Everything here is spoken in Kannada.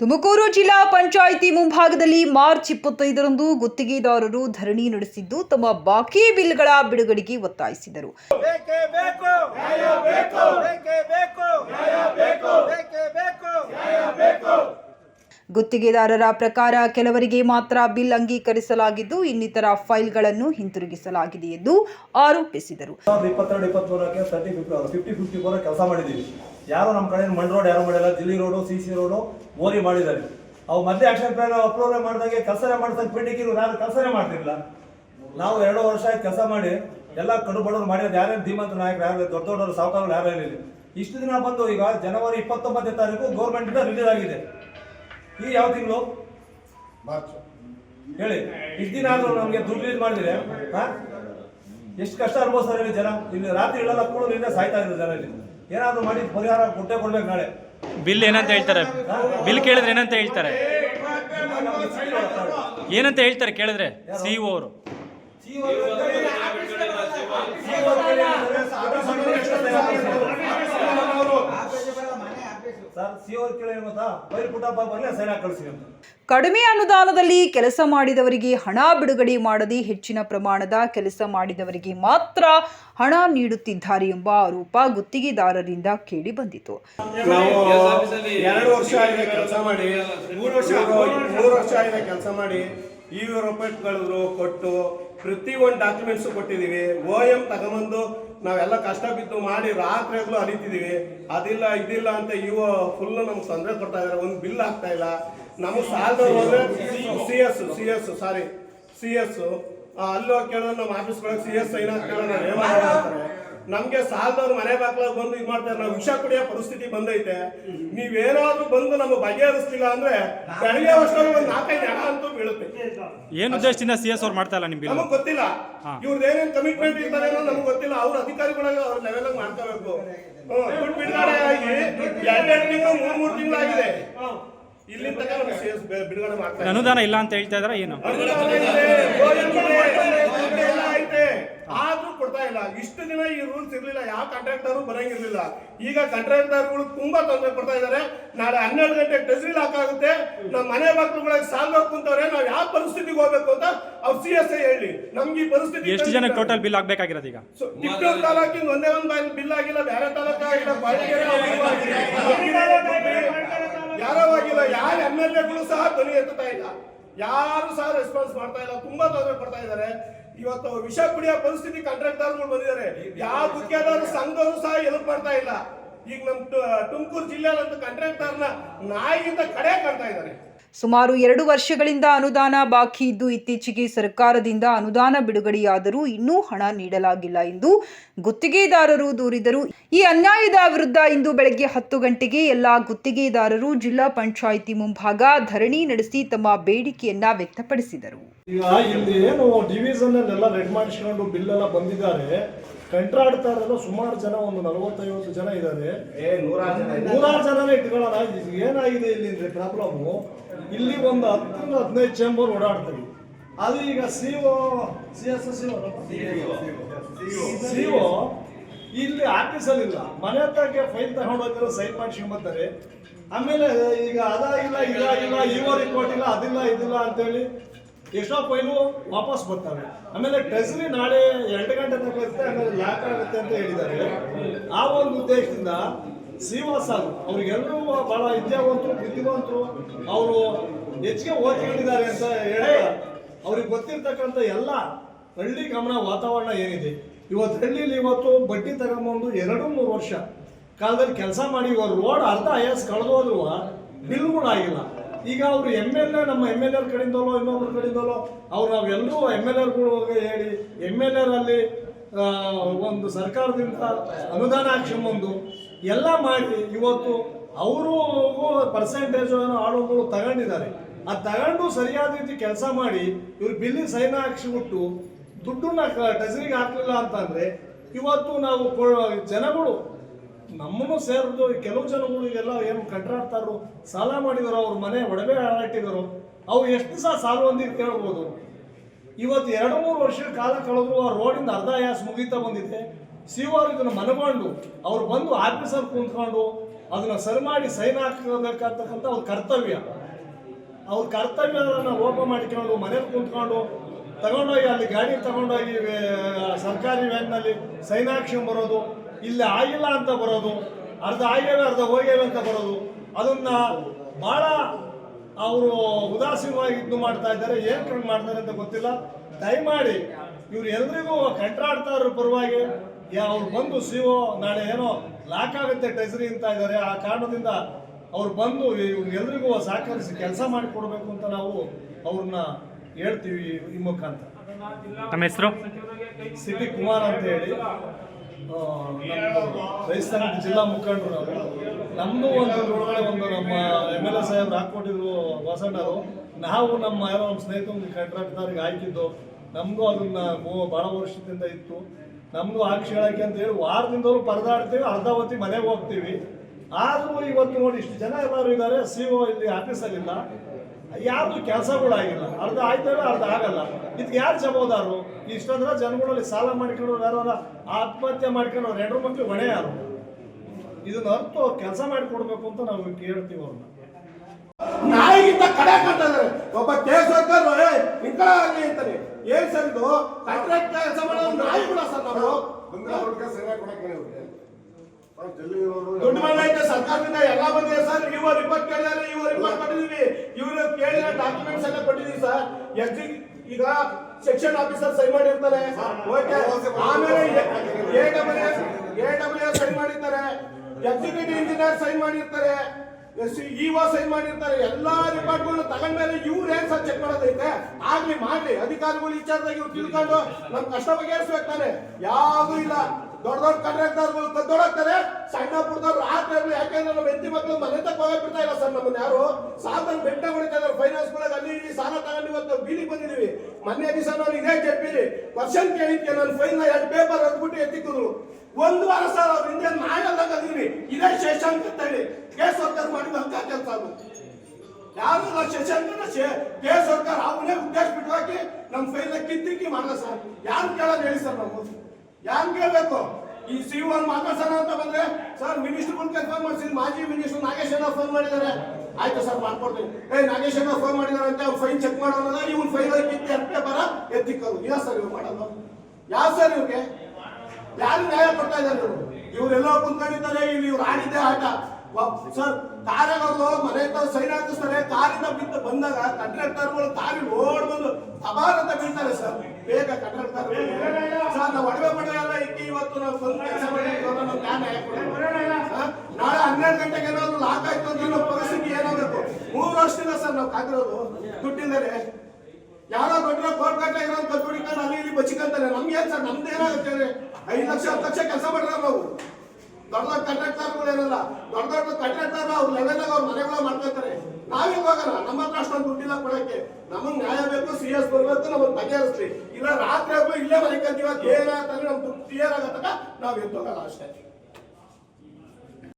ತುಮಕೂರು ಜಿಲ್ಲಾ ಪಂಚಾಯಿತಿ ಮುಂಭಾಗದಲ್ಲಿ ಮಾರ್ಚ್ ಇಪ್ಪತ್ತೈದರಂದು ಗುತ್ತಿಗೆದಾರರು ಧರಣಿ ನಡೆಸಿದ್ದು ತಮ್ಮ ಬಾಕಿ ಬಿಲ್ಗಳ ಬಿಡುಗಡೆಗೆ ಒತ್ತಾಯಿಸಿದರು ಬೇಕೇ ಬೇಕು ನ್ಯಾಯ ಬೇಕು ಬೇಕೇ ಬೇಕು ನ್ಯಾಯ ಬೇಕು ಬೇಕೇ ಬೇಕು ನ್ಯಾಯ ಬೇಕು ಗುತ್ತಿಗೆದಾರರ ಪ್ರಕಾರ ಕೆಲವರಿಗೆ ಮಾತ್ರ ಬಿಲ್ ಅಂಗೀಕರಿಸಲಾಗಿದ್ದು ಇನ್ನಿತರ ಫೈಲ್ಗಳನ್ನು ಹಿಂತಿರುಗಿಸಲಾಗಿದೆ ಎಂದು ಆರೋಪಿಸಿದರು ಯಾರು ನಮ್ಮ ಕಡೆ ಮಣ್ ರೋಡ್ ಯಾರು ಮಾಡಿಲ್ಲ Delhi road C C road ಮೋರಿ ಮಾಡಿದ್ದಾರೆ. ಅವು ಮಧ್ಯೆ ಆಕ್ಷನ್ ಪ್ಲಾನ್ ಅಪ್ರೂವಲ್ ಮಾಡಿದಾಗೆ ಕೆಲಸನೇ ಮಾಡ್ದಂಗೆ ಪಿಂಡಿಕಿರು ಯಾರು ಕೆಲಸನೇ ಮಾಡ್ತಿಲ್ಲ ನಾವು ಎರಡು ವರ್ಷ ಆಯ್ತು ಕೆಲಸ ಮಾಡಿ ಎಲ್ಲ ಕಡು ಬಡವರು ಮಾಡಿರೋದು ಯಾರೇನು ಧೀಮಂತ ನಾಯಕರು ಯಾರು ದೊಡ್ಡ ದೊಡ್ಡವರು ಸಾವುಕಾರರು ಯಾರು ಇರಲಿಲ್ಲ ಇಷ್ಟು ದಿನ ಬಂದು ಈಗ ಜನವರಿ ಇಪ್ಪತ್ತೊಂಬತ್ತನೇ ತಾರೀಕು ಗೌರ್ಮೆಂಟಿಂದ ರಿಲೀಸ್ ಆಗಿದೆ. ಈ ಯಾವ ತಿಂಗಳು? ಮಾರ್ಚ್. ಹೇಳಿ ಇಷ್ಟು ದಿನ ಆದರೂ ನಮಗೆ ದುಡ್ಡು ರಿಲೀಸ್ ಮಾಡಿದ್ರೆ ಹಾಂ? ಎಷ್ಟು ಕಷ್ಟ ಅನುಭವಿಸ್ತಾರೆ ಜನ. ಇಲ್ಲಿ ರಾತ್ರಿ ಇಳಲ್ಲ ಕೂಡ ನಿನ್ನೆ ಸಾಯ್ತಾ ಇದ್ದಾರೆ ಜನ ಇಲ್ಲಿ ಏನಾದ್ರು ಮಾಡಿ ಪರಿಹಾರ ಕೊಟ್ಟೆ ಕೊಡ್ಬೇಕು ನಾಳೆ ಬಿಲ್ ಏನಂತ ಹೇಳ್ತಾರೆ ಬಿಲ್ ಕೇಳಿದ್ರೆ ಏನಂತ ಹೇಳ್ತಾರೆ ಏನಂತ ಹೇಳ್ತಾರೆ ಕೇಳಿದ್ರೆ ಸಿ ಇ ಅವರು ಸರ್ ಸಿ ಅವ್ರು ಕೇಳಿ ಗೊತ್ತಾ ಬೈಲ್ ಪುಟ್ಟಪ್ಪ ಬರ್ಲಿ ಸೈನ್ ಹಾಕಿ ಕಳಿಸಿ ಅಂತ ಕಡಿಮೆ ಅನುದಾನದಲ್ಲಿ ಕೆಲಸ ಮಾಡಿದವರಿಗೆ ಹಣ ಬಿಡುಗಡೆ ಮಾಡದೆ ಹೆಚ್ಚಿನ ಪ್ರಮಾಣದ ಕೆಲಸ ಮಾಡಿದವರಿಗೆ ಮಾತ್ರ ಹಣ ನೀಡುತ್ತಿದ್ದಾರೆ ಎಂಬ ಆರೋಪ ಗುತ್ತಿಗೆದಾರರಿಂದ ಕೇಳಿ ಬಂದಿತು. ವರ್ಷ ಕೆಲಸ ಮಾಡಿ. ವರ್ಷ ಕೆಲಸ ಮಾಡಿ. ಕೊಟ್ಟು ಪ್ರತಿ ಒಂದು ಡಾಕ್ಯುಮೆಂಟ್ಸ್ ಕೊಟ್ಟಿದ್ದೀವಿ. ಓ ಎಂ ತಗೊಂಬಂದು ನಾವೆಲ್ಲ ಕಷ್ಟ ಬಿದ್ದು ಮಾಡಿ ರಾತ್ರಿಗಳು ಅರಿತಿದ್ದೀವಿ. ಅದಿಲ್ಲ, ಇದಿಲ್ಲ ಅಂತ ಇವ ಫುಲ್ ನಮ್ಗೆ ತೊಂದರೆ ಕೊಡ್ತಾ ಇದಾರೆ ಒಂದು ಬಿಲ್ ಆಗ್ತಾ ಇಲ್ಲ. ನಮಗೆ ಸಾಲದವ್ರು ಹೋದ್ರೆ C S C S sorry C S. ಅಲ್ಲಿ ಹೋಗಿ ಕೇಳಿದ್ರೆ ನಮ್ಮ ಒಳಗೆ ಸಿ ಎಸ್ ಸೈನ್ ಹಾಕ್ತಾರೆ ನಮ್ಗೆ ಸಾಲದವ್ರು ಮನೆ ಬಾಗ್ಲಾಗ ಬಂದು ಇದು ಮಾಡ್ತಾರೆ ನಾವು ವಿಷ ಕುಡಿಯೋ ಪರಿಸ್ಥಿತಿ ಬಂದೈತೆ. ನೀವೇನಾದ್ರೂ ಬಂದು ನಮ್ಗೆ ಬಗೆಹರಿಸ್ತಿಲ್ಲ ಅಂದ್ರೆ ಬೆಳಗ್ಗೆ ವರ್ಷದಲ್ಲಿ ಒಂದು ನಾಲ್ಕೈದು ಜನ ಅಂತೂ ಬೀಳುತ್ತೆ. ಏನು ಉದ್ದೇಶದಿಂದ ಸಿ ಎಸ್ ಅವ್ರು ಮಾಡ್ತಾ ಇಲ್ಲ ನಿಮ್ಗೆ ನಮಗ್ ಗೊತ್ತಿಲ್ಲ. ಇವ್ರದ್ದು ಏನೇನು ಕಮಿಟ್ಮೆಂಟ್ ಇರ್ತಾರೆ ಏನೋ ನಮ್ಗೆ ಗೊತ್ತಿಲ್ಲ. ಅವ್ರ ಅಧಿಕಾರಿಗಳಾಗ ಅವ್ರ ಲೆವೆಲ್ ಮಾಡ್ಕೋಬೇಕು. ದುಡ್ಡು ಬಿಡುಗಡೆ ಆಗಿ ಎರಡೆರಡು ತಿಂಗಳು ಮೂರ್ ಮೂರ್ ತಿಂಗಳಾಗಿದೆ. ಅನುದಾನ ಇಲ್ಲ ಅಂತ ಹೇಳ್ತಾ ಇದಾರೆ ಏನು? ಆದ್ರೂ ಕೊಡ್ತಾ ಇಲ್ಲ. ಇಷ್ಟು ದಿನ ಈ ರೂಲ್ಸ್ ಇರ್ಲಿಲ್ಲ ಯಾವ ಕಾಂಟ್ರಾಕ್ಟರ್ ಬರಂಗಿರ್ಲಿಲ್ಲ. ಈಗ ಕಾಂಟ್ರಾಕ್ಟರ್ಗಳು ತುಂಬಾ ತೊಂದರೆ ಕೊಡ್ತಾ ಇದಾರೆ ನಾಳೆ ಹನ್ನೆರಡು ಗಂಟೆ ಲಾಕ್ ಹಾಕಾಗುತ್ತೆ ನಮ್ಮ ಮನೆ ಮಕ್ಕಳುಗಳಿಗೆ ಸಾಲ ಕುಂತವ್ರೆ ನಾವ್ ಯಾವ ಪರಿಸ್ಥಿತಿಗೆ ಹೋಗ್ಬೇಕು ಅಂತ ಅವ್ರು ಸಿ ಎಸ್ ಐ ಹೇಳಿ. ನಮ್ಗೆ ಈ ಪರಿಸ್ಥಿತಿ ಎಷ್ಟು ಜನ ಟೋಟಲ್ ಬಿಲ್ ಆಗ್ಬೇಕಾಗಿರೋದು ಈಗ? ಸೊ, ತಾಲೂಕಿನ ಒಂದೇ ಒಂದು ಬಿಲ್ ಆಗಿಲ್ಲ ಬೇರೆ ತಾಲೂಕ ಆಗಿಲ್ಲ. ಬಾಳೆಗೆರೆ ಯಾರು ಎಂ ಎಲ್ ಎಗಳು ಸಹ ಧ್ವನಿ ಎತ್ತುತ್ತಾ ಇಲ್ಲ. ಯಾರು ಸಹ ರೆಸ್ಪಾನ್ಸ್ ಮಾಡ್ತಾ ಇಲ್ಲ, ತುಂಬಾ ತೊಂದರೆ ಕೊಡ್ತಾ ಇದ್ದಾರೆ. ಇವತ್ತು ವಿಷ ಕುಡಿಯೋ ಪರಿಸ್ಥಿತಿ ಕಾಂಟ್ರಾಕ್ಟರ್ಗಳು ಬಂದಿದ್ದಾರೆ. ಯಾವ ಗುತ್ತಿಗೆದಾರ ಸಂಘದವರು ಸಹ ಎಲ್ಪ್ ಮಾಡ್ತಾ ಇಲ್ಲ. ಈಗ ನಮ್ ತು- ತುಮಕೂರು ಜಿಲ್ಲೆಯಲ್ಲಂತೂ ಕಾಂಟ್ರಾಕ್ಟರ್ನ ನಾಯಿಗಿಂತ ಕಡೆ ಕಾಣ್ತಾ ಇದ್ದಾರೆ. ಸುಮಾರು ಎರಡು ವರ್ಷಗಳಿಂದ ಅನುದಾನ ಬಾಕಿ ಇದ್ದು ಇತ್ತೀಚೆಗೆ ಸರ್ಕಾರದಿಂದ ಅನುದಾನ ಬಿಡುಗಡೆಯಾದರೂ ಇನ್ನೂ ಹಣ ನೀಡಲಾಗಿಲ್ಲ ಎಂದು ಗುತ್ತಿಗೆದಾರರು ದೂರಿದರು. ಈ ಅನ್ಯಾಯದ ವಿರುದ್ಧ ಇಂದು ಬೆಳಗ್ಗೆ ಹತ್ತು ಗಂಟೆಗೆ ಎಲ್ಲ ಗುತ್ತಿಗೆದಾರರು ಜಿಲ್ಲಾ ಪಂಚಾಯಿತಿ ಮುಂಭಾಗ ಧರಣಿ ನಡೆಸಿ ತಮ್ಮ ಬೇಡಿಕೆಯನ್ನ ವ್ಯಕ್ತಪಡಿಸಿದರು. ಈಗ ಇಲ್ಲಿ ಏನು ಡಿವಿಷನ್ ಅಲ್ಲೆಲ್ಲ ರೆಡ್ ಮಾಡಿಸ್ಕೊಂಡು ಬಿಲ್ ಎಲ್ಲ ಬಂದಿದ್ದಾರೆ. ಕಂಟ್ರಾಡ್ತಾರೆಲ್ಲ ಸುಮಾರು ಜನ ಒಂದು ನಲವತ್ತೈವತ್ತು ಜನ ಇದ್ದಾರೆ. ನೂರಾರು ಜನ ಇಟ್ಕೊಳ್ಳೋಣ. ಇದು ಏನಾಗಿದೆ ಇಲ್ಲಿ ಪ್ರಾಬ್ಲಮ್ ಇಲ್ಲಿ ಒಂದು ಹತ್ತರಿಂದ ಹದಿನೈದು ಚೇಂಬರ್ ಓಡಾಡ್ತೀವಿ. ಅದು ಈಗ C O C S C O ಇಲ್ಲಿ ಆಫೀಸಲ್ಲಿ ಇಲ್ಲ. ಮನೆ ಹತ್ರಕ್ಕೆ ಫೈಲ್ ತಗೊಂಡೋಗಿರೋ ಸೈನ್ ಮಾಡಿಸ್ಕೊಂಬರ್ತಾರೆ ಆಮೇಲೆ ಈಗ ಅದಾಗಿಲ್ಲ ಇದಾಗಿಲ್ಲ ಇವ ರಿಪೋರ್ಟ್ ಇಲ್ಲ ಅದಿಲ್ಲ ಇದಿಲ್ಲ ಅಂತೇಳಿ ಎಷ್ಟೋ ಫೈಲು ವಾಪಸ್ ಬರ್ತಾರೆ ಆಮೇಲೆ ಟ್ರೆಸರಿ ನಾಳೆ ಎರಡು ಗಂಟೆ ಇರುತ್ತೆ ಆಮೇಲೆ ಲ್ಯಾಕ್ ಆಗುತ್ತೆ ಅಂತ ಹೇಳಿದ್ದಾರೆ. ಆ ಒಂದು ಉದ್ದೇಶದಿಂದ ಶ್ರೀವಾಸಲ್ ಅವ್ರಿಗೆಲ್ಲರೂ ಬಹಳ ವಿದ್ಯಾವಂತರು ಬುದ್ಧಿವಂತರು. ಅವರು ಹೆಚ್ಚಿಗೆ ಓದ್ಕೊಂಡಿದ್ದಾರೆ ಅಂತ ಹೇಳಿ ಅವ್ರಿಗೆ ಗೊತ್ತಿರ್ತಕ್ಕಂಥ ಎಲ್ಲ ಹಳ್ಳಿ ಗಮನ ವಾತಾವರಣ ಏನಿದೆ? ಇವತ್ತು ಹಳ್ಳಿಲಿ ಇವತ್ತು ಬಡ್ಡಿ ತಗೊಂಬಂದು ಎರಡು ಮೂರು ವರ್ಷ. ಕಾಲದಲ್ಲಿ ಕೆಲಸ ಮಾಡಿ ಇವಾಗ ರೋಡ್ ಅರ್ಧ ಐಎಸ್ ಕಳೆದೋದ್ರು ಕೂಡ ಆಗಿಲ್ಲ. ಈಗ ಅವರು ಎಂ ಎಲ್ ಎ ನಮ್ಮ ಎಂ ಎಲ್ ಎರ್ ಕಡೆಯಿಂದಲೋ ಇನ್ನೊಬ್ಬರ ಕಡೆಯಿಂದಲೋ ಅವ್ರು ನಾವೆಲ್ಲರೂ ಎಂ ಎಲ್ ಎರ್ಗಳು ಹೇಳಿ ಎಂ ಎಲ್ ಎರ್ ಅಲ್ಲಿ ಒಂದು ಸರ್ಕಾರದಿಂದ ಅನುದಾನ ಹಾಕ್ಸ್ಕೊಂಬಂದು ಎಲ್ಲ ಮಾಡಿ, ಇವತ್ತು ಅವರು ಪರ್ಸೆಂಟೇಜ್ ಆಳುಗಳು ತಗೊಂಡಿದ್ದಾರೆ. ಅದು ತಗೊಂಡು ಸರಿಯಾದ ರೀತಿ ಕೆಲಸ ಮಾಡಿ, ಇವ್ರು ಬಿಲ್ಲಿ ಸೈನ್ ಹಾಕ್ಸಿಬಿಟ್ಟು ದುಡ್ಡನ್ನ ಟ್ರೆಸರಿಗೆ ಹಾಕಲಿಲ್ಲ ಅಂತಂದರೆ ಇವತ್ತು ನಾವು ಜನಗಳು ನಮ್ಮನ್ನು ಸೇರಿದು ಕೆಲವು ಜನಗಳಿಗೆಲ್ಲ ಏನು ಕಂಟ್ರಾಡ್ತಾರೋ ಸಾಲ ಮಾಡಿದಾರೋ, ಅವ್ರ ಮನೆ ಒಡವೆ ಹಾಳಾಟಿದಾರೋ ಅವು ಎಷ್ಟು ದಿವಸ ಸಾಲ ಹೊಂದಿಗೆ ಕೇಳ್ಬೋದು. ಇವತ್ತು ಎರಡು ಮೂರು ವರ್ಷ ಕಾಲ ಕಳೆದ್ರು ಆ ರೋಡಿಂದ ಅರ್ಧ ಯಾಸ್ ಮುಗಿತಾ ಬಂದಿದೆ. ಸಿ ಇದನ್ನು ಮನಗೊಂಡು ಅವ್ರು ಬಂದು ಆಫೀಸರ್ ಕುಂತ್ಕೊಂಡು ಅದನ್ನ ಸರಿ ಮಾಡಿ ಸೈನ್ ಹಾಕಬೇಕಾಗ್ತಕ್ಕಂಥ ಅವ್ರ ಕರ್ತವ್ಯ. ಅವ್ರ ಕರ್ತವ್ಯವನ್ನು ಓಪನ್ ಮಾಡಿಕೊಂಡು ಮನೇಲಿ ಕುಂತ್ಕೊಂಡು ತಗೊಂಡೋಗಿ ಅಲ್ಲಿ ಗಾಡಿ ತಗೊಂಡೋಗಿ ಸರ್ಕಾರಿ ವ್ಯಾನ್ನಲ್ಲಿ ಸೈನ್ ಹಾಕ್ಸ್ಕೊಂಡ್ ಬರೋದು, ಇಲ್ಲಿ ಆಗಿಲ್ಲ ಅಂತ ಬರೋದು, ಅರ್ಧ ಆಗ್ಯವೆ ಅರ್ಧ ಹೋಗ್ಯವೆ ಅಂತ ಬರೋದು, ಅದನ್ನ ಭಾಳ ಅವರು ಉದಾಸೀನವಾಗಿ ಇದು ಮಾಡ್ತಾ ಇದ್ದಾರೆ, ಏನು ಕಣ್ಣು ಮಾಡ್ತಾರೆ ಅಂತ ಗೊತ್ತಿಲ್ಲ. ದಯಮಾಡಿ ಇವ್ರು ಎಲ್ರಿಗೂ ಕಂಟ್ರಾಡ್ತಾರ ಪರವಾಗಿ ಯಾ- ಅವ್ರು ಬಂದು ಸಿ ಒ ನಾಳೆ ಏನೋ ಲಾಕ್ ಆಗುತ್ತೆ ಟ್ರೆಜರಿ ಅಂತ ಇದ್ದಾರೆ ಆ ಕಾರಣದಿಂದ ಅವ್ರು ಬಂದು ಎಲ್ರಿಗೂ ಸಹಕರಿಸಿ ಕೆಲಸ ಮಾಡಿಕೊಡ್ಬೇಕು ಅಂತ ನಾವು ಅವ್ರನ್ನ ಹೇಳ್ತೀವಿ ಈ ಮುಖಾಂತರ. ನಮ್ಮ ಹೆಸರು? ಸಿಟಿ ಕುಮಾರ್ ಅಂತ ಹೇಳಿ. ರೈತ ಜಿಲ್ಲಾ ಮುಖಂಡರು ನಾವು. ನಮ್ಮದು ಒಂದು ಒಳಗಡೆ ಒಂದು ನಮ್ಮ ಎಂ ಎಲ್ ಎ ಸಾಹೇಬ್ ಹಾಕ್ಕೊಟ್ಟಿದ್ರು ವಾಸಣ್ಣರು ನಾವು ನಮ್ಮ ಯಾರೋ ನಮ್ಮ ಸ್ನೇಹಿತರು ಕಂಟ್ರಾಕ್ಟರ್ಗೆ ಹಾಕಿದ್ದು. ನಮಗೂ ಅದನ್ನ ಭಾಳ ವರ್ಷದಿಂದ ಇತ್ತು. ನಮಗೂ ಆಕ್ಷೇಳಕ್ಕೆ ಅಂತ ಹೇಳಿ ವಾರದಿಂದಲೂ ಪರದಾಡ್ತೀವಿ, ಅರ್ಧ ಹೊತ್ತಿ ಮನೆಗೆ ಹೋಗ್ತೀವಿ. ಆದರೂ ಇವತ್ತು ನೋಡಿ ಇಷ್ಟು ಜನ ಎಲ್ಲರೂ ಇದ್ದಾರೆ ಸಿ ಒ ಇಲ್ಲಿ ಆಫೀಸಲ್ಲಿಲ್ಲ ಯಾರ್ದು ಆಗಿಲ್ಲ. ಅರ್ಧ ಆಯ್ತವೆ ಅರ್ಧ ಆಗಲ್ಲ. ಇದಕ್ಕೆ ಯಾರು ಜವಾಬ್ದಾರರು ಇಷ್ಟಂದ್ರೆ ಜನಗಳಲ್ಲಿ ಸಾಲ ಮಾಡ್ಕೊಂಡು ಯಾರಲ್ಲ ಆತ್ಮಹತ್ಯೆ ಮಾಡ್ಕೊಂಡು ಎರಡು ಮಕ್ಳು ಹೊಣೆ ಯಾರು ಇದನ್ನ ಅರ್ಥ ಕೆಲಸ ಮಾಡಿಕೊಡ್ಬೇಕು ಅಂತ ನಾವು ಕೇಳ್ತೀವಿ ಅವ್ರನ್ನ. ನಾಯಿಗಿಂತ ಕಡೆ ಕಟ್ಟಿದ್ರೆ ಒಬ್ಬ ಕೇಸರ್ಕರ್ ನಿಂಕಳ ಆಗಲಿ ಅಂತಾನೆ ಏನ್ ಸರ್ ಇದು ಕಾಂಟ್ರಾಕ್ಟ್ ಕೆಲಸ ಮಾಡೋ ನಾಯಿ ಕೂಡ ಸರ್ ನಾವು. ದುಡ್ಡು ಬಂದೈತೆ ಸರ್ಕಾರದಿಂದ ಎಲ್ಲ ಬಂದಿದೆ ಸರ್. ಇವ ರಿಪೋರ್ಟ್ ಕೇಳಿದ್ರೆ ಇವ ರಿಪೋರ್ಟ್ ಕೊಟ್ಟಿದೀವಿ ಇವರು ಕೇಳಿದ ಡಾಕ್ಯುಮೆಂಟ್ಸ್ ಎಲ್ಲ ಕೊಟ್ಟಿದೀವಿ ಸರ್. ಎಕ್ಸಿ ಈಗ ಸೆಕ್ಷನ್ ಆಫೀಸರ್ ಸೈನ್ ಮಾಡಿರ್ತಾರೆ. ಓಕೆ. ಆಮೇಲೆ A W A W sign ಮಾಡಿರ್ತಾರೆ. ಎಕ್ಸಿಕ್ಯೂಟಿವ್ ಇಂಜಿನಿಯರ್ ಸೈನ್ ಮಾಡಿರ್ತಾರೆ. ಇಒ ಸೈನ್ ಮಾಡಿರ್ತಾರೆ. ಎಲ್ಲಾ ರಿಪೋರ್ಟ್ಗಳು ತಗೊಂಡ್ಮೇಲೆ ಇವ್ರು ಏನ್ ಸರ್ ಚೆಕ್ ಮಾಡೋದೈತೆ? ಆಗ್ಲಿ, ಮಾಡ್ಲಿ. ಅಧಿಕಾರಿಗಳು ವಿಚಾರದಾಗ ಇವ್ರು ತಿಳ್ಕೊಂಡು ನಮ್ ಕಷ್ಟ ಬಗೆಹರಿಸ್ಬೇಕು ತಾನೆ. ಯಾವ್ದು ಇಲ್ಲ. ದೊಡ್ಡ ದೊಡ್ಡ ಕಾಂಟ್ರಾಕ್ಟರ್ಗಳು ಕದ್ದೋಡಾಗ್ತಾರೆ ಸಣ್ಣ ಪುಟ್ಟದವ್ರು ರಾತ್ರಿ ಯಾಕಂದ್ರೆ ನಮ್ಮ ಹೆಂಡತಿ ಮಕ್ಕಳು ಮನೆ ತಕ್ಕ ಹೋಗಕ್ ಬಿಡ್ತಾ ಇಲ್ಲ ಸರ್ ನಮ್ಮನ್ನ ಯಾರು? ಸಾಧನ ಬೆಟ್ಟ ಹೊಡಿತಾ ಇದಾರೆ ಫೈನಾನ್ಸ್ ಗಳಾಗ. ಅಲ್ಲಿ ಇಲ್ಲಿ ಸಾಲ ತಗೊಂಡು ಇವತ್ತು ಬೀದಿ ಬಂದಿದ್ದೀವಿ ಮೊನ್ನೆ ದಿವಸ ನಾನು ಇದೇ ಜಡ್ಬಿಲಿ ವರ್ಷನ್ ಕೇಳಿದ್ದೆ ನಾನು ಫೈನ್ ಎರಡು ಪೇಪರ್ ಅಂದ್ಬಿಟ್ಟು ಎತ್ತಿದ್ರು ಒಂದು ವಾರ ಸರ್ ಅವ್ರ ಹಿಂದೆ ನಾಳೆಲ್ಲ ಕದೀವಿ ಇದೇ ಶೇಷಾಂಕ ಅಂತ ಹೇಳಿ ಕೇಸ್ ಸರ್ಕಾರ ಮಾಡಿ ಹಂಗ ಕೆಲಸ ಯಾರು ಶಶಾಂಕನ ಕೇಸ್ ಸರ್ಕಾರ ಅವನೇ ಉದ್ದೇಶ ಬಿಟ್ಟು ಹಾಕಿ ನಮ್ಮ ಫೈಲ್ ಕಿತ್ತಿಕ್ಕಿ ಮಾಡಲ್ಲ ಸರ್. ಯಾರು ಕೇಳೋದು ಹೇಳಿ ಸರ್ ನಮ್ಮ ಯಾರು ಕೇಳಬೇಕು ಈ ಸಿ ಒನ್ ಮಾತಾಡ್ಸೋಣ ಅಂತ ಬಂದ್ರೆ, ಸರ್ ಮಿನಿಸ್ಟರ್ ಫೋನ್ ಮಾಡಿಸಿದ್ರು ಮಾಜಿ ಮಿನಿಸ್ಟರ್ ನಾಗೇಶ್ ಅಣ್ಣ ಫೋನ್ ಮಾಡಿದ್ದಾರೆ ಆಯ್ತು ಸರ್, ಮಾಡ್ಕೊಡ್ತೀನಿ. ಏ, ನಾಗೇಶ್ ಅಣ್ಣ ಫೋನ್ ಮಾಡಿದಾರೆ ಅಂತ ಅವ್ರು ಫೈನ್ ಚೆಕ್ ಮಾಡೋಣ ಇವ್ನ ಫೈನ್ ಕಿತ್ತಿ ಅಷ್ಟೇ ಬರ ಎತ್ತಿಕ್ಕೋದು ಇಲ್ಲ ಸರ್ ಇವ್ರು ಮಾಡೋದು? ಯಾವ ಸರ್ ಇವ್ರಿಗೆ? ಯಾರು ನ್ಯಾಯ ಕೊಡ್ತಾ ಇದ್ದಾರೆ ಇವರು? ಇವರೆಲ್ಲ ಕುಂತ್ಕೊಂಡಿದ್ದಾರೆ, ಇಲ್ಲಿ ಇವ್ರು ಆಡಿದ್ದೆ ಆಟ. ಸರ್ ಕಾರಗಳು ಮನೆ ಸೈನ್ ಹಾಕಿಸ್ತಾರೆ. ಕಾರಿನ ಬಿದ್ದು ಬಂದಾಗ ಕಂಟ್ರಾಕ್ಟರ್ಗಳು ಕಾರಿ ಓಡ್ ಬಂದು ಅಪಾರ ಅಂತ ಬೀಳ್ತಾರೆ ಸರ್ ಬೇಗ ಕಂಟ್ರಾಕ್ಟರ್ ಸರ್ ನಾವು ಒಡವೆ ಪಡವೆ ಎಲ್ಲ ಇಕ್ಕಿ ಇವತ್ತು ನಾವು ಸ್ವಲ್ಪ ಕೆಲಸ ಮಾಡಿ ನಾಳೆ ಹನ್ನೆರಡು ಗಂಟೆಗೆ ಏನಾದ್ರು ಲಾಕ್ ಆಯ್ತು ಅಂತ ನಮ್ಮ ಪರಿಸ್ಥಿತಿ ಏನಾಗಬೇಕು? ಮೂರು ವರ್ಷದಿಂದ ಸರ್ ನಾವು ಕಾದಿರೋದು ದುಡ್ಡಿಲ್ಲದೆ. ಯಾರೋ ದೊಡ್ಡ ಕೋರ್ಟ್ ಕಟ್ಟ ಇರೋ ಕಟ್ಬಿಡಿಕೊಂಡು ಅಲ್ಲಿ ಇಲ್ಲಿ ಬಚ್ಚಿಕಂತಾರೆ. ನಮ್ಗೆ ಸರ್ ನಮ್ದು ಏನಾಗುತ್ತೆ? ಐದು ಲಕ್ಷ, ಹತ್ತು ಲಕ್ಷ ಕೆಲಸ ಮಾಡಿರೋ ನಾವು. ದೊಡ್ಡ ದೊಡ್ಡ ಏನಲ್ಲ ದೊಡ್ಡ ದೊಡ್ಡ ಕಟ್ಟಡ ಅವ್ರ ಲೆವೆಲ್ನಾಗ ಅವ್ರ ಮನೆಗಳ ಮಾಡ್ಕೊತಾರೆ ನಾವೇ ಹೋಗಲ್ಲ? ನಮ್ಮ ಹತ್ರ ಅಷ್ಟೊಂದು ದುಡ್ಡಿಲ್ಲ ಕೊಡಕ್ಕೆ. ನಮಗ್ ನ್ಯಾಯ ಬೇಕು ಸಿ ಎಸ್ ಬರ್ಬೇಕು, ನಮಗ್ ಇಲ್ಲ ರಾತ್ರಿ ಇಲ್ಲೇ ಮನೆ ಕಂತೀವಿ ಏನಾಗ್ತದೆ ನಮ್ ದುಡ್ಡು ಕ್ಲಿಯರ್ ಆಗತ್ತಕ ನಾವ್ ಎದ್ದೋಗಲ್ಲ ಅಷ್ಟೇ.